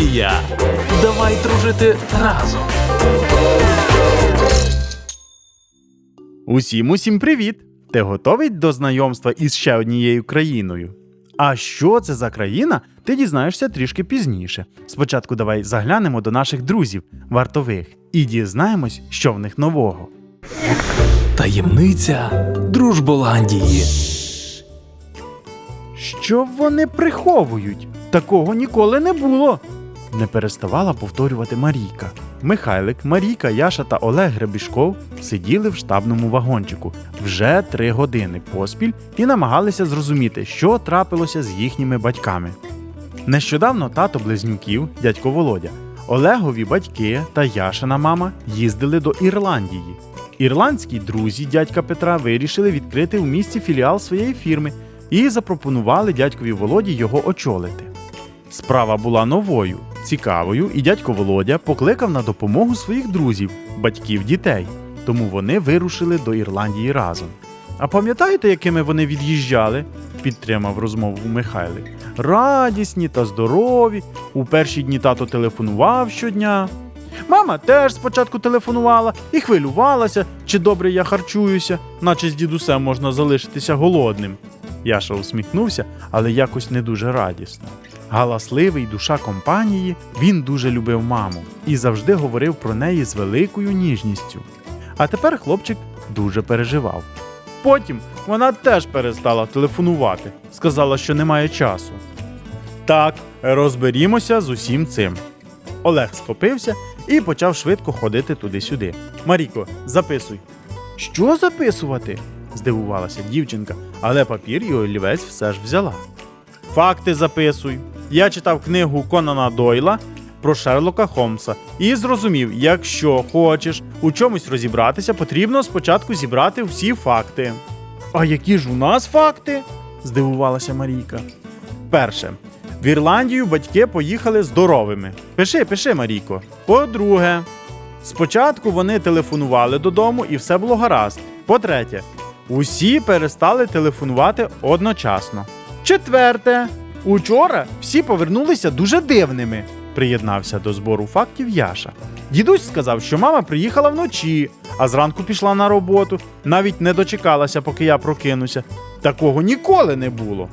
Ірландія. Давай дружити разом. Усім усім привіт! Ти готовий до знайомства із ще однією країною? А що це за країна, ти дізнаєшся трішки пізніше. Спочатку давай заглянемо до наших друзів, вартових, і дізнаємось, що в них нового. Таємниця Дружболандії. Що вони приховують? Такого ніколи не було. Не переставала повторювати Марійка. Михайлик, Марійка, Яша та Олег Гребішков сиділи в штабному вагончику вже три години поспіль і намагалися зрозуміти, що трапилося з їхніми батьками. Нещодавно тато близнюків, дядько Володя, Олегові батьки та Яшина мама їздили до Ірландії. Ірландські друзі дядька Петра вирішили відкрити в місті філіал своєї фірми і запропонували дядькові Володі його очолити. Справа була новою, цікавою, і дядько Володя покликав на допомогу своїх друзів, батьків дітей, тому вони вирушили до Ірландії разом. А пам'ятаєте, якими вони від'їжджали? підтримав розмову Михайлик. Радісні та здорові. У перші дні тато телефонував щодня. Мама теж спочатку телефонувала і хвилювалася, чи добре я харчуюся, наче з дідусем можна залишитися голодним. Яша усміхнувся, але якось не дуже радісно. Галасливий душа компанії, він дуже любив маму і завжди говорив про неї з великою ніжністю. А тепер хлопчик дуже переживав. Потім вона теж перестала телефонувати, сказала, що немає часу. Так, розберімося з усім цим. Олег схопився і почав швидко ходити туди-сюди. Маріко, записуй. Що записувати? Здивувалася дівчинка, але папір і олівець все ж взяла. Факти записуй. Я читав книгу Конана Дойла про Шерлока Холмса і зрозумів, якщо хочеш у чомусь розібратися, потрібно спочатку зібрати всі факти. А які ж у нас факти? здивувалася Марійка. Перше. В Ірландію батьки поїхали здоровими. Пиши, пиши, Марійко. По-друге, спочатку вони телефонували додому і все було гаразд. По-третє, усі перестали телефонувати одночасно. Четверте, учора всі повернулися дуже дивними. Приєднався до збору фактів Яша. Дідусь сказав, що мама приїхала вночі, а зранку пішла на роботу, навіть не дочекалася, поки я прокинуся. Такого ніколи не було.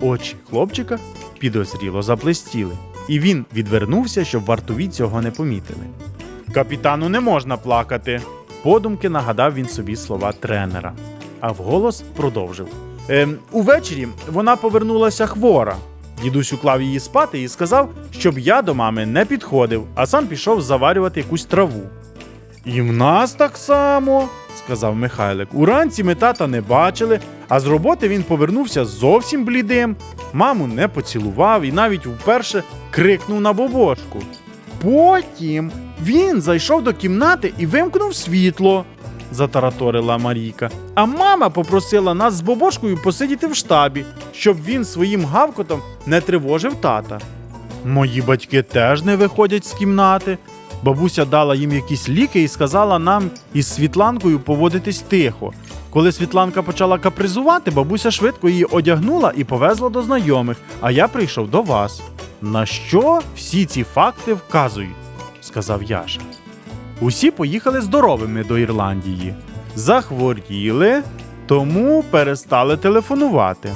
Очі хлопчика підозріло заблистіли, і він відвернувся, щоб вартові цього не помітили. Капітану не можна плакати. Подумки нагадав він собі слова тренера, а вголос продовжив. Ем, увечері вона повернулася хвора. Дідусь уклав її спати і сказав, щоб я до мами не підходив, а сам пішов заварювати якусь траву. І в нас так само, сказав Михайлик. Уранці ми тата не бачили, а з роботи він повернувся зовсім блідим. Маму не поцілував і навіть вперше крикнув на бобошку. Потім він зайшов до кімнати і вимкнув світло, затараторила Марійка. А мама попросила нас з бобошкою посидіти в штабі, щоб він своїм гавкотом не тривожив тата. Мої батьки теж не виходять з кімнати. Бабуся дала їм якісь ліки і сказала нам із Світланкою поводитись тихо. Коли Світланка почала капризувати, бабуся швидко її одягнула і повезла до знайомих, а я прийшов до вас. На що всі ці факти вказують, сказав Яша. Усі поїхали здоровими до Ірландії. Захворіли, тому перестали телефонувати.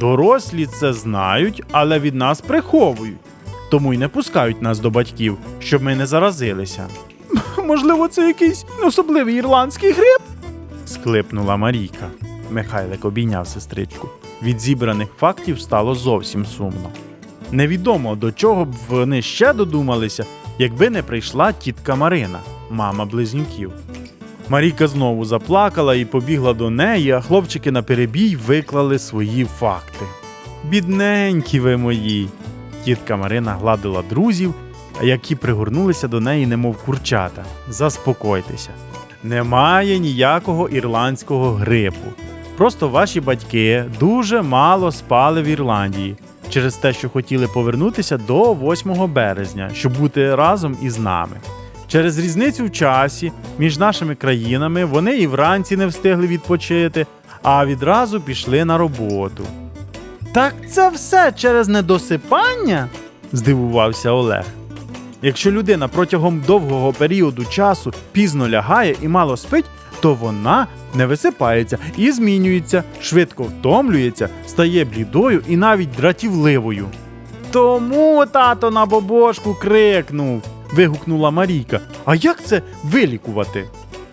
Дорослі це знають, але від нас приховують, тому й не пускають нас до батьків, щоб ми не заразилися. Можливо, це якийсь особливий ірландський гриб? склипнула Марійка. Михайлик обійняв сестричку. Від зібраних фактів стало зовсім сумно. Невідомо до чого б вони ще додумалися, якби не прийшла тітка Марина, мама близнюків. Марійка знову заплакала і побігла до неї, а хлопчики на перебій виклали свої факти. Бідненькі ви мої. Тітка Марина гладила друзів, які пригорнулися до неї, немов курчата. Заспокойтеся. Немає ніякого ірландського грипу. Просто ваші батьки дуже мало спали в Ірландії через те, що хотіли повернутися до 8 березня, щоб бути разом із нами. Через різницю в часі між нашими країнами вони і вранці не встигли відпочити, а відразу пішли на роботу. Так це все через недосипання? здивувався Олег. Якщо людина протягом довгого періоду часу пізно лягає і мало спить, то вона не висипається і змінюється, швидко втомлюється, стає блідою і навіть дратівливою. Тому тато на бобошку крикнув. Вигукнула Марійка. А як це вилікувати?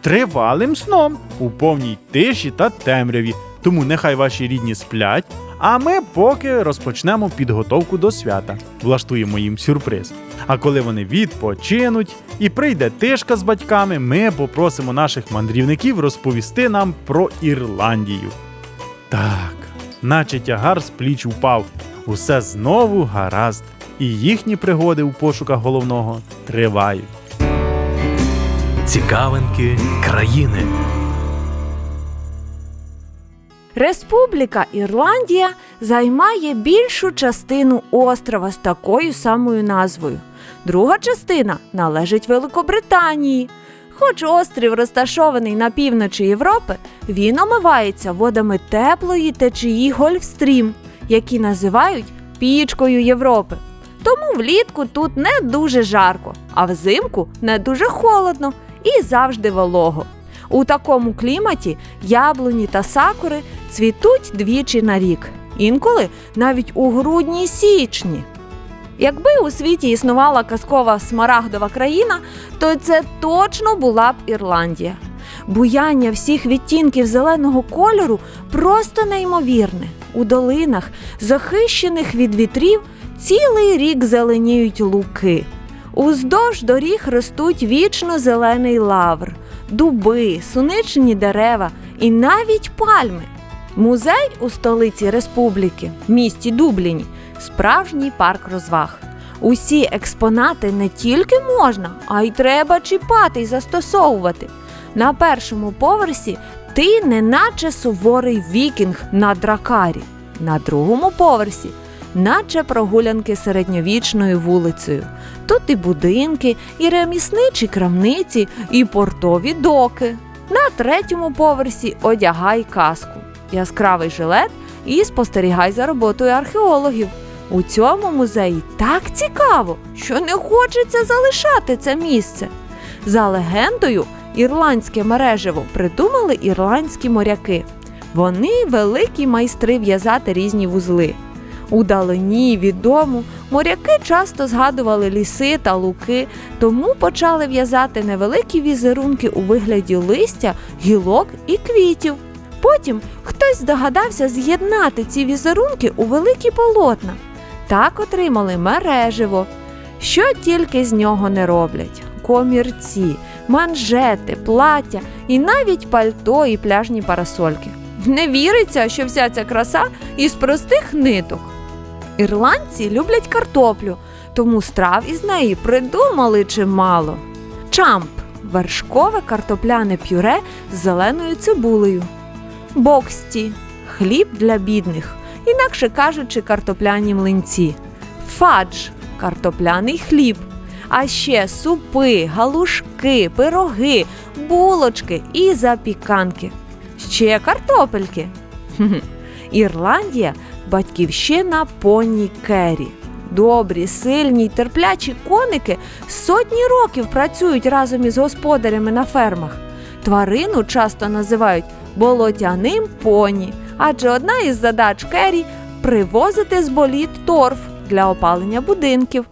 Тривалим сном у повній тиші та темряві. Тому нехай ваші рідні сплять, а ми поки розпочнемо підготовку до свята, влаштуємо їм сюрприз. А коли вони відпочинуть і прийде тишка з батьками, ми попросимо наших мандрівників розповісти нам про Ірландію. Так, наче тягар з пліч упав, усе знову гаразд, і їхні пригоди у пошуках головного тривають. Цікавинки країни. Республіка Ірландія займає більшу частину острова з такою самою назвою. Друга частина належить Великобританії. Хоч острів розташований на півночі Європи, він омивається водами теплої течії Гольфстрім, які називають пічкою Європи. Тому влітку тут не дуже жарко, а взимку не дуже холодно і завжди волого. У такому кліматі яблуні та сакури цвітуть двічі на рік, інколи навіть у грудні січні. Якби у світі існувала казкова смарагдова країна, то це точно була б Ірландія. Буяння всіх відтінків зеленого кольору просто неймовірне. У долинах, захищених від вітрів, цілий рік зеленіють луки. Уздовж доріг ростуть вічно зелений лавр, дуби, суничні дерева і навіть пальми. Музей у столиці республіки, місті Дубліні, справжній парк розваг. Усі експонати не тільки можна, а й треба чіпати й застосовувати. На першому поверсі ти неначе суворий вікінг на дракарі, на другому поверсі наче прогулянки середньовічною вулицею. Тут і будинки, і ремісничі крамниці, і портові доки. На третьому поверсі одягай каску, яскравий жилет і спостерігай за роботою археологів. У цьому музеї так цікаво, що не хочеться залишати це місце. За легендою, ірландське мережево придумали ірландські моряки. Вони великі майстри в'язати різні вузли. У далині від дому моряки часто згадували ліси та луки, тому почали в'язати невеликі візерунки у вигляді листя, гілок і квітів. Потім хтось здогадався з'єднати ці візерунки у великі полотна. Так отримали мереживо. Що тільки з нього не роблять: комірці, манжети, плаття і навіть пальто і пляжні парасольки. Не віриться, що вся ця краса із простих ниток. Ірландці люблять картоплю, тому страв із неї придумали чимало. Чамп вершкове картопляне пюре з зеленою цибулею. Боксті хліб для бідних, інакше кажучи, картопляні млинці. Фадж картопляний хліб. А ще супи, галушки, пироги, булочки і запіканки. Ще картопельки. Ірландія батьківщина поні Керрі. Добрі, сильні й терплячі коники сотні років працюють разом із господарями на фермах. Тварину часто називають болотяним поні, адже одна із задач Керрі привозити з боліт торф для опалення будинків.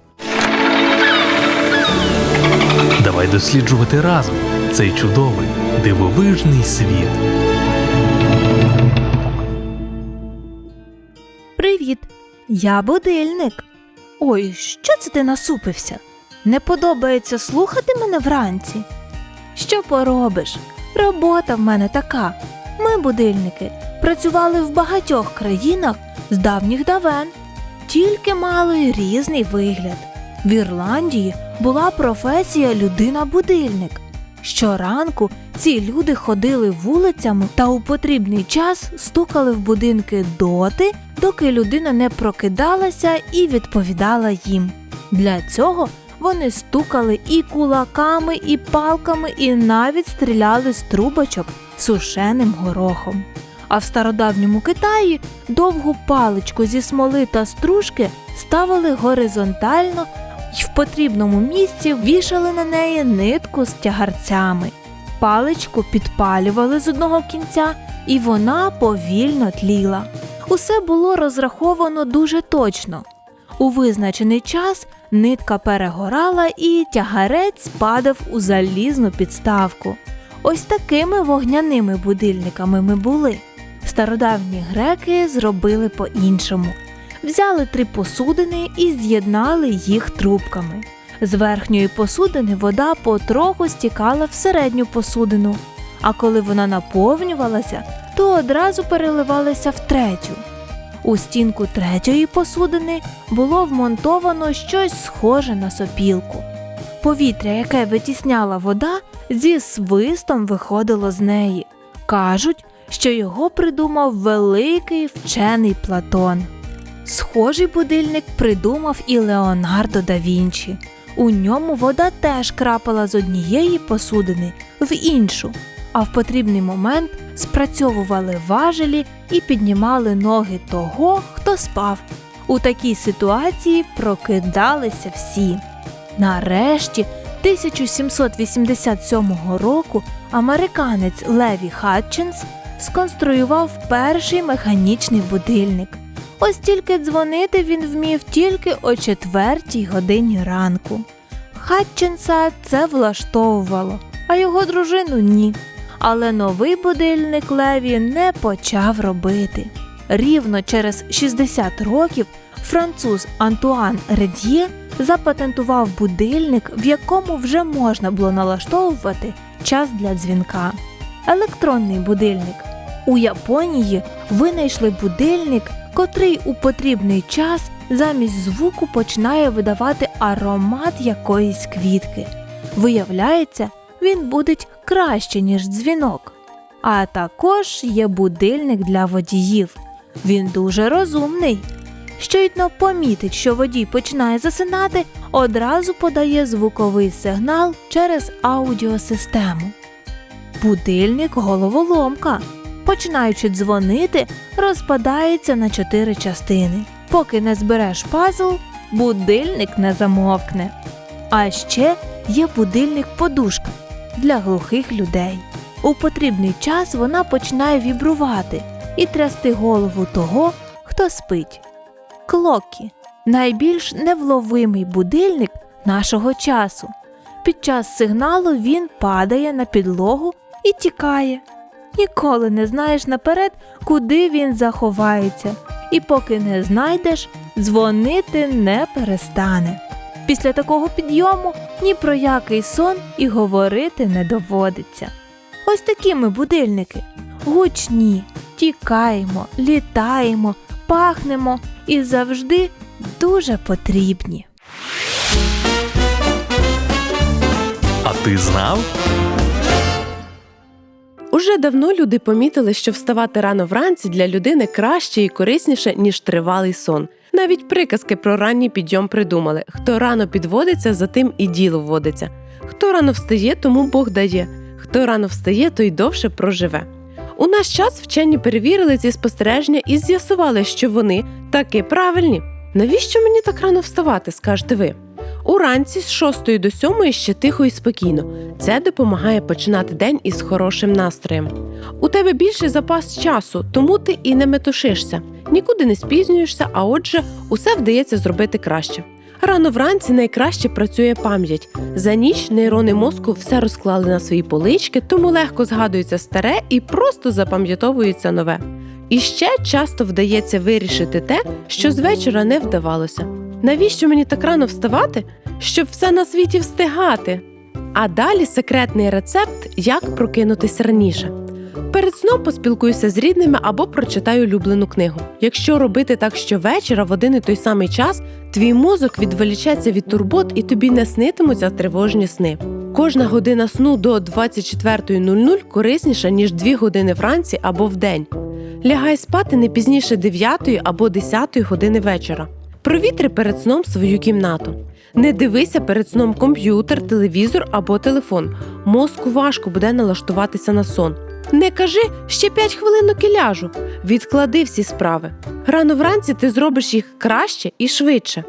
Давай досліджувати разом цей чудовий дивовижний світ. Привіт, я будильник. Ой, що це ти насупився? Не подобається слухати мене вранці. Що поробиш? Робота в мене така. Ми, будильники, працювали в багатьох країнах з давніх давен, тільки мали різний вигляд. В Ірландії була професія людина-будильник. Щоранку ці люди ходили вулицями та у потрібний час стукали в будинки доти, доки людина не прокидалася і відповідала їм. Для цього вони стукали і кулаками, і палками, і навіть стріляли з трубочок сушеним горохом. А в стародавньому Китаї довгу паличку зі смоли та стружки ставили горизонтально й в потрібному місці вішали на неї нитку з тягарцями. Паличку підпалювали з одного кінця, і вона повільно тліла. Усе було розраховано дуже точно. У визначений час нитка перегорала і тягарець падав у залізну підставку. Ось такими вогняними будильниками ми були. Стародавні греки зробили по-іншому. Взяли три посудини і з'єднали їх трубками. З верхньої посудини вода потроху стікала в середню посудину, а коли вона наповнювалася, то одразу переливалася в третю. У стінку третьої посудини було вмонтовано щось схоже на сопілку. Повітря, яке витісняла вода, зі свистом виходило з неї. Кажуть, що його придумав великий вчений Платон. Схожий будильник придумав і Леонардо да Вінчі. У ньому вода теж крапала з однієї посудини в іншу, а в потрібний момент спрацьовували важелі і піднімали ноги того, хто спав. У такій ситуації прокидалися всі. Нарешті, 1787 року американець Леві Хатчинс сконструював перший механічний будильник. Ось тільки дзвонити він вмів тільки о четвертій годині ранку. Хатчинса це влаштовувало, а його дружину ні. Але новий будильник Леві не почав робити. Рівно через 60 років француз Антуан Ред'є запатентував будильник, в якому вже можна було налаштовувати час для дзвінка. Електронний будильник. У Японії винайшли будильник, котрий у потрібний час замість звуку починає видавати аромат якоїсь квітки. Виявляється, він будить краще, ніж дзвінок. А також є будильник для водіїв. Він дуже розумний. Щойно помітить, що водій починає засинати, одразу подає звуковий сигнал через аудіосистему. Будильник головоломка. Починаючи дзвонити, розпадається на чотири частини. Поки не збереш пазл, будильник не замовкне. А ще є будильник подушка для глухих людей. У потрібний час вона починає вібрувати і трясти голову того, хто спить. Клокі найбільш невловимий будильник нашого часу. Під час сигналу він падає на підлогу і тікає. Ніколи не знаєш наперед, куди він заховається, і поки не знайдеш, дзвонити не перестане. Після такого підйому ні про який сон і говорити не доводиться. Ось такі ми будильники. Гучні, тікаємо, літаємо, пахнемо і завжди дуже потрібні. А ти знав? Уже давно люди помітили, що вставати рано вранці для людини краще і корисніше, ніж тривалий сон. Навіть приказки про ранній підйом придумали: хто рано підводиться, за тим і діло вводиться. Хто рано встає, тому Бог дає. Хто рано встає, той довше проживе. У наш час вчені перевірили ці спостереження і з'ясували, що вони таки правильні. Навіщо мені так рано вставати, скажете ви? Уранці з 6 до 7 ще тихо і спокійно. Це допомагає починати день із хорошим настроєм. У тебе більший запас часу, тому ти і не метушишся, нікуди не спізнюєшся, а отже, усе вдається зробити краще. Рано вранці найкраще працює пам'ять. За ніч нейрони мозку все розклали на свої полички, тому легко згадується старе і просто запам'ятовується нове. І ще часто вдається вирішити те, що з вечора не вдавалося. Навіщо мені так рано вставати? Щоб все на світі встигати. А далі секретний рецепт, як прокинутися раніше. Перед сном поспілкуюся з рідними або прочитаю улюблену книгу. Якщо робити так щовечора в один і той самий час, твій мозок відволічеться від турбот і тобі не снитимуться тривожні сни. Кожна година сну до 24.00 корисніша, ніж 2 години вранці або вдень. Лягай спати не пізніше 9 або 10 години вечора. Провітри перед сном свою кімнату. Не дивися перед сном комп'ютер, телевізор або телефон. Мозку важко буде налаштуватися на сон. Не кажи ще 5 хвилинок і ляжу. Відклади всі справи. Рано вранці ти зробиш їх краще і швидше.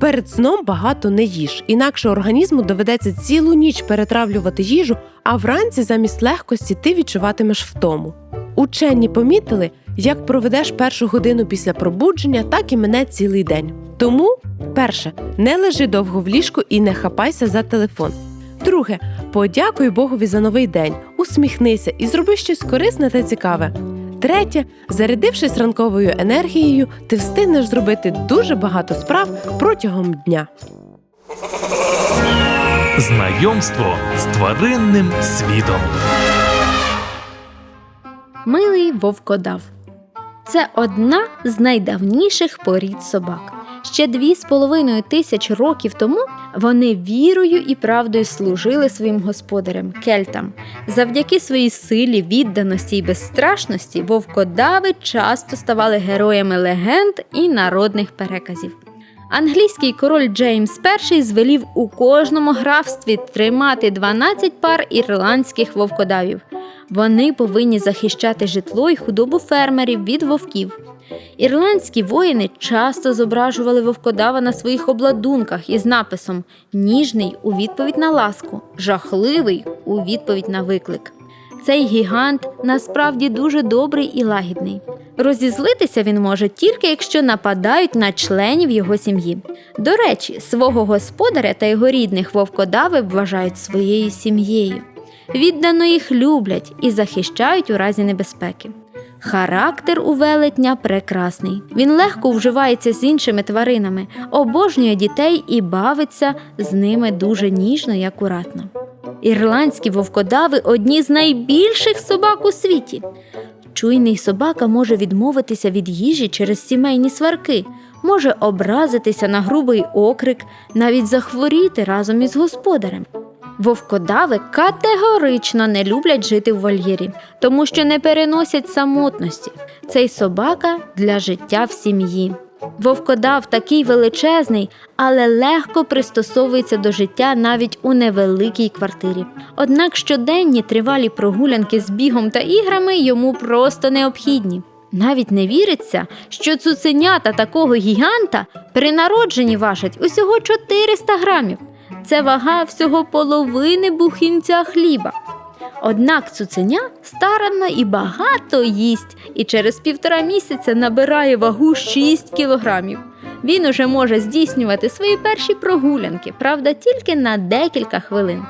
Перед сном багато не їж, інакше організму доведеться цілу ніч перетравлювати їжу, а вранці замість легкості ти відчуватимеш втому. Учені помітили, як проведеш першу годину після пробудження, так і мине цілий день. Тому, перше, не лежи довго в ліжку і не хапайся за телефон. Друге, подякуй Богові за новий день, усміхнися і зроби щось корисне та цікаве. Третє, зарядившись ранковою енергією, ти встигнеш зробити дуже багато справ протягом дня. Знайомство з тваринним світом. Милий вовкодав. Це одна з найдавніших порід собак. Ще дві з половиною тисяч років тому вони вірою і правдою служили своїм господарям кельтам. Завдяки своїй силі, відданості і безстрашності вовкодави часто ставали героями легенд і народних переказів. Англійський король Джеймс І звелів у кожному графстві тримати 12 пар ірландських вовкодавів. Вони повинні захищати житло і худобу фермерів від вовків. Ірландські воїни часто зображували вовкодава на своїх обладунках із написом Ніжний у відповідь на ласку, жахливий у відповідь на виклик. Цей гігант насправді дуже добрий і лагідний. Розізлитися він може тільки якщо нападають на членів його сім'ї. До речі, свого господаря та його рідних вовкодави вважають своєю сім'єю. Віддано їх люблять і захищають у разі небезпеки. Характер у велетня прекрасний. Він легко вживається з іншими тваринами, обожнює дітей і бавиться з ними дуже ніжно і акуратно. Ірландські вовкодави одні з найбільших собак у світі. Чуйний собака може відмовитися від їжі через сімейні сварки, може образитися на грубий окрик, навіть захворіти разом із господарем. Вовкодави категорично не люблять жити в вольєрі, тому що не переносять самотності. Цей собака для життя в сім'ї. Вовкодав такий величезний, але легко пристосовується до життя навіть у невеликій квартирі. Однак щоденні тривалі прогулянки з бігом та іграми йому просто необхідні. Навіть не віриться, що цуценята такого гіганта при народженні важать усього 400 грамів. Це вага всього половини бухінця хліба. Однак цуценя старанно і багато їсть, і через півтора місяця набирає вагу 6 кілограмів. Він уже може здійснювати свої перші прогулянки, правда, тільки на декілька хвилин.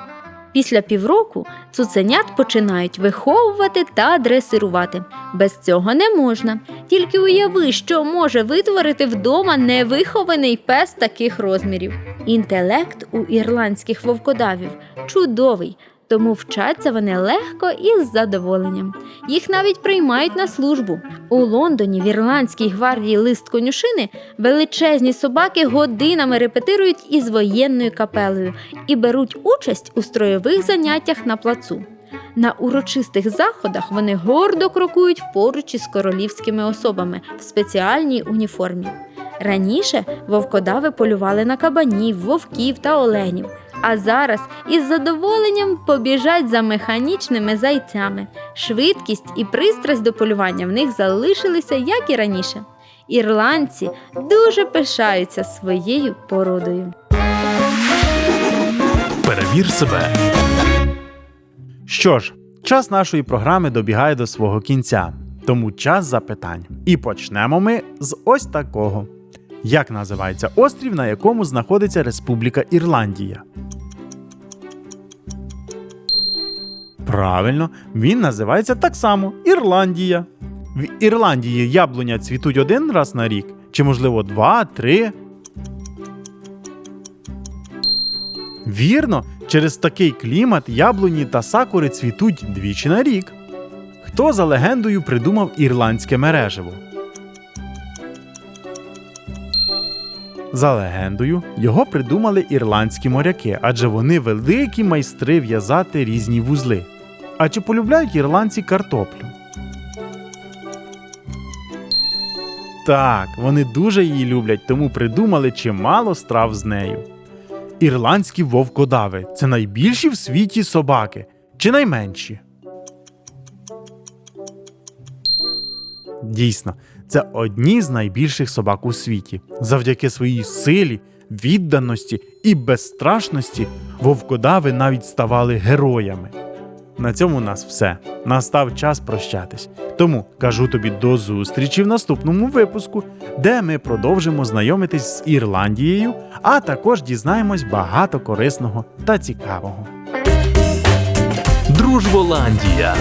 Після півроку цуценят починають виховувати та дресирувати. Без цього не можна. Тільки уяви, що може витворити вдома невихований пес таких розмірів. Інтелект у ірландських вовкодавів чудовий, тому вчаться вони легко і з задоволенням. Їх навіть приймають на службу. У Лондоні в ірландській гвардії лист конюшини величезні собаки годинами репетирують із воєнною капелею і беруть участь у строєвих заняттях на плацу. На урочистих заходах вони гордо крокують поруч із королівськими особами в спеціальній уніформі. Раніше вовкодави полювали на кабанів, вовків та оленів, а зараз із задоволенням побіжать за механічними зайцями. Швидкість і пристрасть до полювання в них залишилися, як і раніше. Ірландці дуже пишаються своєю породою. Перевір себе. Що ж, час нашої програми добігає до свого кінця, тому час запитань. І почнемо ми з ось такого: як називається острів, на якому знаходиться Республіка Ірландія? Правильно, він називається так само Ірландія. В Ірландії яблуня цвітуть один раз на рік, чи можливо два, три. Вірно, через такий клімат яблуні та сакури цвітуть двічі на рік. Хто за легендою придумав ірландське мереживо? За легендою, його придумали ірландські моряки, адже вони великі майстри в'язати різні вузли. А чи полюбляють ірландці картоплю? Так, вони дуже її люблять, тому придумали чимало страв з нею. Ірландські вовкодави це найбільші в світі собаки чи найменші? Дійсно, це одні з найбільших собак у світі. Завдяки своїй силі, відданості і безстрашності вовкодави навіть ставали героями. На цьому у нас все. Настав час прощатись. Тому кажу тобі до зустрічі в наступному випуску, де ми продовжимо знайомитись з Ірландією, а також дізнаємось багато корисного та цікавого. Дружболандія.